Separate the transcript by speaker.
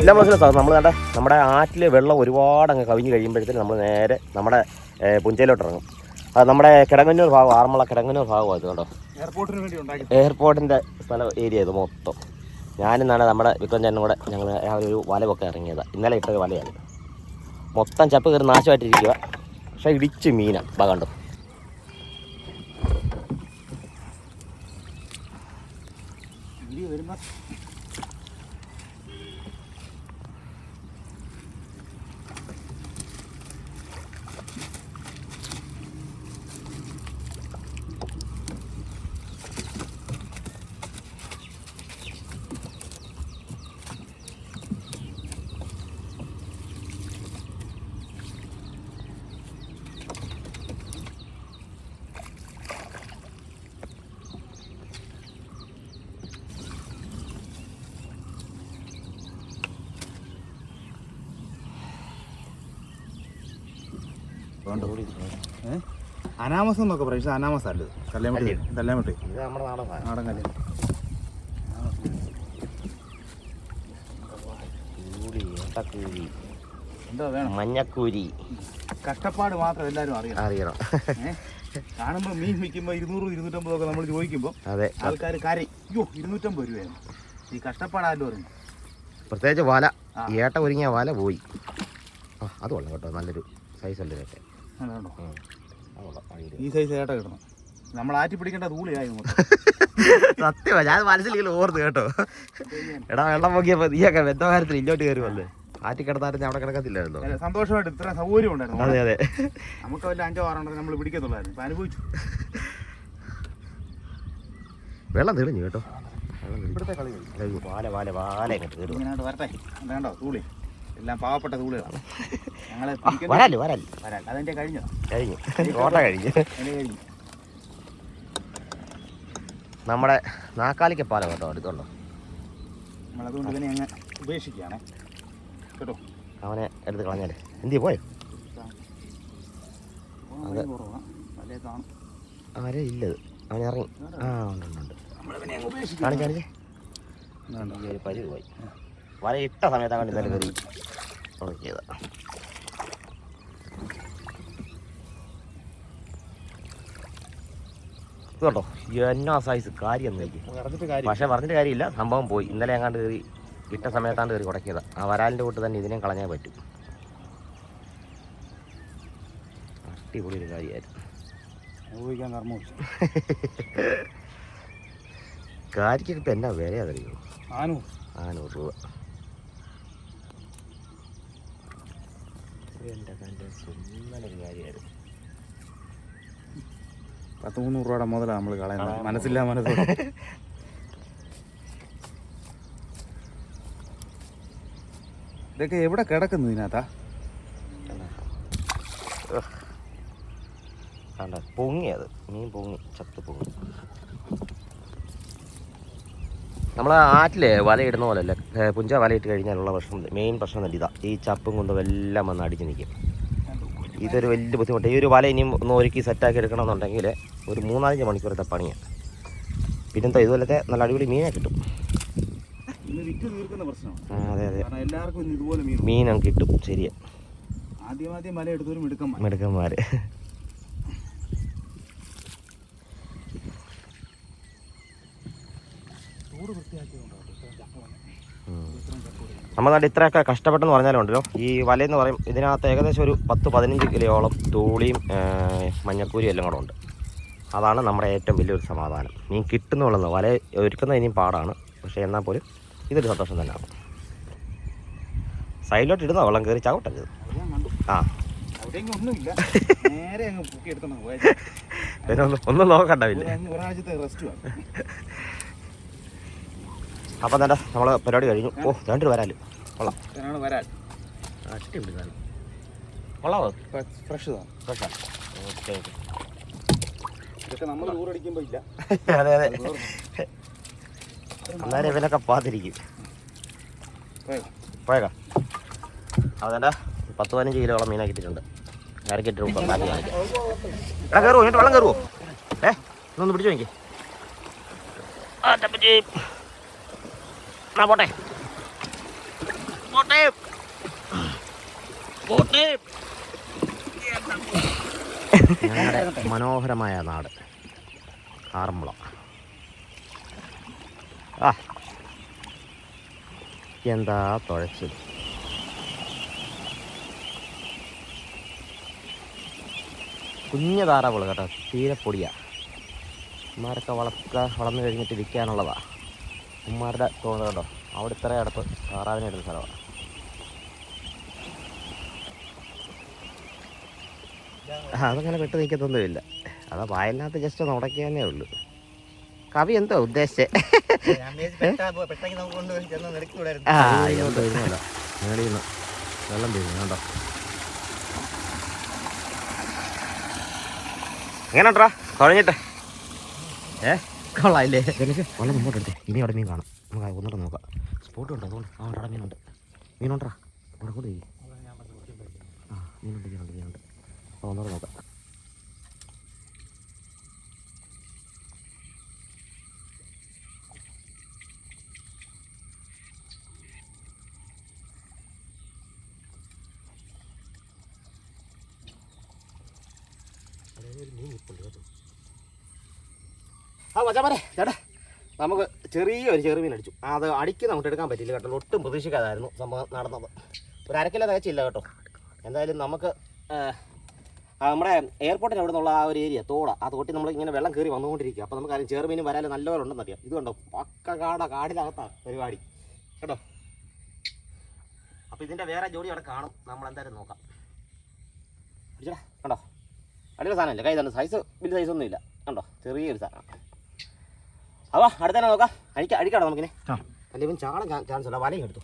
Speaker 1: ഇല്ല മനസ്സിലാവും നമ്മൾ കണ്ട നമ്മുടെ ആറ്റിലെ വെള്ളം ഒരുപാട് അങ്ങ് കവിഞ്ഞ് കഴിയുമ്പോഴത്തേന് നമ്മൾ നേരെ നമ്മുടെ പുഞ്ചയിലോട്ട് ഇറങ്ങും. അത് നമ്മുടെ കിടങ്ങന്നൂർ ഭാഗം ആറന്മുള കിടങ്ങന്നൂർ ഭാഗമാണ് അത് കേട്ടോ
Speaker 2: എയർപോർട്ടിന് വേണ്ടി
Speaker 1: എയർപോർട്ടിന്റെ സ്ഥലം ഏരിയ ഇത് മൊത്തം. ഞാനിന്നാണ് നമ്മുടെ വിക്രം ചേട്ടനും കൂടെ ഞങ്ങൾ ആ ഒരു വലവൊക്കെ ഇറങ്ങിയത്. ഇന്നലെ ഇട്ട ഒരു വലയാണ്. മൊത്തം ചപ്പ് കയറി നാശമായിട്ടിരിക്കുക പക്ഷേ ഇടിച്ച് മീനാണ് ബാ കണ്ടോ?
Speaker 2: ഏഹ് അനാമസം എന്നൊക്കെ പറയും. പക്ഷെ അനാമസ അല്ല ഇത്. കല്യാമട്ടി
Speaker 1: നാടൻ
Speaker 2: കല്യാണം.
Speaker 1: കൂലി
Speaker 2: എന്താ വേണം?
Speaker 1: മഞ്ഞക്കൂരി.
Speaker 2: കഷ്ടപ്പാട് മാത്രം എല്ലാവരും അറിയണം.
Speaker 1: അറിയണം.
Speaker 2: കാണുമ്പോൾ മീൻ വിൽക്കുമ്പോൾ ഇരുന്നൂറ് ഇരുന്നൂറ്റമ്പത് ഒക്കെ നമ്മൾ ചോദിക്കുമ്പോൾ
Speaker 1: അതെ.
Speaker 2: ആൾക്കാർ കരയും. അയ്യോ ഇരുന്നൂറ്റമ്പത് രൂപയാണ് ഈ കഷ്ടപ്പാടാലും അറിയും
Speaker 1: പ്രത്യേകിച്ച് വല. ഏട്ട ഒരുങ്ങിയ വല പോയി. ആ അത് കൊള്ളാം കേട്ടോ. നല്ലൊരു സൈസ് ഉണ്ട് ഇതൊക്കെ
Speaker 2: അതുകൊണ്ടോ
Speaker 1: ഉം. അത്
Speaker 2: ഈ സൈസ് ഏട്ട കിട്ടണം. നമ്മൾ ആറ്റി പിടിക്കേണ്ട തൂളിയായി മൊത്തം.
Speaker 1: സത്യമാ ഞാൻ മനസ്സിലിങ്ങനെ ഓർത്ത് കേട്ടോ. എടാ വെള്ളം പൊക്കിയപ്പോ നീയൊക്കെ ബന്ധകാര്യത്തിൽ ഇങ്ങോട്ട് കയറി വന്നേ. ആറ്റി കിടന്നായിരുന്നു അവിടെ കിടക്കത്തില്ലായിരുന്നോ?
Speaker 2: സന്തോഷമായിട്ട് ഇത്ര സൗകര്യം ഉണ്ടായിരുന്നു.
Speaker 1: അതെ അതെ.
Speaker 2: നമുക്ക് വല്ല അഞ്ചോ ആറോ നമ്മൾ പിടിക്കത്തുള്ളായിരുന്നു. അനുഭവിച്ചു.
Speaker 1: വെള്ളം തെളിഞ്ഞു കേട്ടോ.
Speaker 2: ഇവിടുത്തെ കളി
Speaker 1: വാല വാല വാല ഇങ്ങോട്ട്
Speaker 2: വരട്ടെ. വേണ്ടോ തൂളി എല്ലാം പാവപ്പെട്ട തൂളികളാണ്. ഞങ്ങളെ
Speaker 1: വരാൽ
Speaker 2: വരാൽ. അതിന്റെ കഴിഞ്ഞോ?
Speaker 1: കഴിഞ്ഞു. കോട്ട കഴിഞ്ഞു.
Speaker 2: അതിന്റെ കഴിഞ്ഞു.
Speaker 1: നമ്മുടെ നാക്കാലിക്ക പാലം കേട്ടോ അടുത്തുണ്ടോ
Speaker 2: നമ്മളതുകൊണ്ട് തന്നെ അങ്ങ് ഉപേക്ഷിക്കുകയാണേ. കേട്ടോ?
Speaker 1: അവനെ എടുത്ത് കളഞ്ഞാലേ. എന്തി പോയോ? ആരേ ഇല്ലത് അവൻ ഇറങ്ങി. ആ ഉണ്ട് ഉണ്ട് ഒരു പരിവ് പോയി വല ഇട്ട സമയത്താണ് കണ്ടി ഇന്നലെ കയറി ഇത് കേട്ടോ എന്നാ സൈസ് കാര്യം പക്ഷേ പറഞ്ഞിട്ട് കാര്യമില്ല. സംഭവം പോയി. ഇന്നലെ എങ്ങാണ്ട് കയറി ഇട്ട സമയത്താണ്ട് കയറി കുടക്കിയത് ആ വരാലിന്റെ കൂട്ട് തന്നെ ഇതിനെയും കളഞ്ഞാൽ പറ്റും. അടിപൊളി ഒരു കാര്യമായിരുന്നു. കാരിക്കൊക്കെ ഇപ്പം എന്നാ വില അതറിയോ
Speaker 2: ആനൂറ്
Speaker 1: നാനൂറ് രൂപ. എന്റെ കന്റെ സുന്ദരൊരു കാര്യമായിരുന്നു.
Speaker 2: പത്ത് മുന്നൂറ് രൂപയുടെ മുതലാണ് നമ്മൾ കളയുന്നത്. മനസ്സില്ല മനസ്സില്ല ഇതൊക്കെ എവിടെ കിടക്കുന്നു ഇതിനകത്താ?
Speaker 1: പൊങ്ങിയത് പൊങ്ങി അത്. മീൻ പൊങ്ങി. ചത്ത് പൊങ്ങി. നമ്മൾ ആറ്റിലെ വലയിടുന്ന പോലെയല്ല അല്ല പുഞ്ച വലയിട്ട് കഴിഞ്ഞാലുള്ള പ്രശ്നം മെയിൻ പ്രശ്നം തന്നെ ഇതാ. ഈ ചപ്പും കൊണ്ടും എല്ലാം വന്ന് അടിച്ച് നിൽക്കും. ഇതൊരു വലിയ ബുദ്ധിമുട്ട്. ഈ ഒരു വല ഇനിയും ഒന്ന് ഒരുക്കി സെറ്റാക്കി എടുക്കണമെന്നുണ്ടെങ്കിൽ ഒരു മൂന്നാലഞ്ച് മണിക്കൂറത്തെ പണിയാണ് പിന്നെന്താ ഇതുപോലത്തെ നല്ല അടിപൊളി മീനെ കിട്ടും. അതെ അതെ.
Speaker 2: എല്ലാവർക്കും
Speaker 1: മീനും കിട്ടും. ശരിയാ.
Speaker 2: ആദ്യം ആദ്യം മല എടുത്തവരും
Speaker 1: മിടുക്കന്മാർ നമ്മൾ നാട്ടിൽ ഇത്രയൊക്കെ കഷ്ടപ്പെട്ടെന്ന് പറഞ്ഞാലുണ്ടല്ലോ ഈ വലയെന്ന് പറയും ഇതിനകത്ത് ഏകദേശം ഒരു പത്ത് പതിനഞ്ച് കിലോയോളം തൂളിയും മഞ്ഞക്കൂരിയും എല്ലാം കൂടെ ഉണ്ട്. അതാണ് നമ്മുടെ ഏറ്റവും വലിയൊരു സമാധാനം. മീൻ കിട്ടുന്നുള്ളത് വല ഒരുക്കുന്നത് ഇനിയും പാടാണ്. പക്ഷേ എന്നാൽ പോലും ഇതൊരു സന്തോഷം തന്നെയാണ്. സൈഡിലോട്ട് ഇടുന്ന? വെള്ളം കയറി ചവിട്ടരുത്. ആ. ഒന്നും
Speaker 2: ഒന്നുമില്ല
Speaker 1: അപ്പം തന്നെ നമ്മൾ പരിപാടി കഴിഞ്ഞു. ഓ രണ്ട് വരാൽ. കൊള്ളാം. അടിപൊളി സാധനം. കൊള്ളാമോ
Speaker 2: ഫ്രഷ് തന്നെ
Speaker 1: ഫ്രഷാ ഓക്കെ ഓക്കെ.
Speaker 2: ഇതൊക്കെ നമ്മൾ ഇല്ല.
Speaker 1: അതെ അതെ. അന്നേരം ഇവനൊക്കെ പാത്തിരിക്കും. പോയേക്കാം. അതെന്താ പത്ത് പതിനഞ്ച് കിലോളം മീനെ കിട്ടിയിട്ടുണ്ട് ബാക്കി കാണിക്കാം. എടാ കയറുമോ എന്നിട്ട് വെള്ളം കയറുമോ ഏ ഇതൊന്ന് പിടിച്ചു നോക്കി ആ ടപ്പച്ചി ആ പോട്ടെ. പോട്ടെ. പോട്ടെ. ഞങ്ങളുടെ മനോഹരമായ നാട്. ആറന്മുള. ആ. എന്താ തുഴച്ചത്? കുഞ്ഞു താറാവുകൾ കേട്ടോ തീരെ പൊടിയാ. ഉമ്മാരൊക്കെ വളർത്ത വളർന്നു കഴിഞ്ഞിട്ട് വിൽക്കാനുള്ളതാ. ഉമ്മാരുടെ തോന്നുന്നത് കേട്ടോ അവിടെ ഇത്ര അടുത്ത് താറാവിനെ ഇടുന്ന സ്ഥലമാണ് അതങ്ങനെ പെട്ട് നിൽക്കത്തൊന്നുമില്ല അതാ വായലിനകത്ത് ജസ്റ്റ് ഒന്ന് ഉടക്കാനേ ഉള്ളൂ. കവി എന്തോ ഉദ്ദേശിച്ചേ?
Speaker 2: പെട്ടെന്ന് നമുക്ക് കൊണ്ട് ചെന്ന് നിരക്കി
Speaker 1: ആ കണ്ടോ? ഏ? കൊള്ളായില്ലേ വെള്ളം മുമ്പോട്ട് എടുത്തേ. ഇനി അവിടെ മീൻ കാണും. നമുക്ക് ഒന്നിട്ട് നോക്കാം. സ്പോട്ട് ഉണ്ടോ? അതുകൊണ്ട് ആ അവിടെ മീനുണ്ട്. മീനുണ്ടാ? അവിടെ കൂടെ. ആ മീനുണ്ട് മീനുണ്ട് മീനുണ്ട്. ആ ഒന്നോട് നോക്കാം. ആ വച്ചാമരെ ചേട്ടാ നമുക്ക് ചെറിയൊരു ചെറുമീൻ അടിച്ചു. അത് അടിക്കുന്ന അങ്ങോട്ട് എടുക്കാൻ പറ്റില്ല കേട്ടോ. ഒട്ടും പ്രതീക്ഷിക്കാതായിരുന്നു സംഭവം നടന്നത്. ഒരു അരക്കില്ല തികച്ചില്ല കേട്ടോ. എന്തായാലും നമുക്ക് നമ്മുടെ എയർപോർട്ടിന് അവിടെ നിന്നുള്ള ആ ഒരു ഏരിയ തോട ആ തോട്ടിൽ നമ്മൾ ഇങ്ങനെ വെള്ളം കയറി വന്നുകൊണ്ടിരിക്കുക. അപ്പോൾ നമുക്ക് കാര്യം ചെറുമീനും വരാൻ നല്ലപോലെ ഉണ്ടെന്നറിയാം ഇത് കണ്ടോ പക്ക കാട കാടിനകത്താണ് പരിപാടി. കേട്ടോ? അപ്പോൾ ഇതിന്റെ വേറെ ജോലി അവിടെ കാണും. നമ്മൾ എന്തായാലും നോക്കാം. അടിച്ചടാ കണ്ടോ? അടിയുള്ള സാധനമല്ലേ. കൈ തന്നെ സൈസ് വലിയ സൈസൊന്നും ഇല്ല കണ്ടോ? ചെറിയൊരു സാധനം അവാ അടുത്തന്നെ നോക്കാം. അടിക്കാം അടിക്കാടോ നമുക്കിനെ?
Speaker 2: ആ.
Speaker 1: ചാടാൻ ചാൻസ് ഉള്ള വലയും എടുത്തു.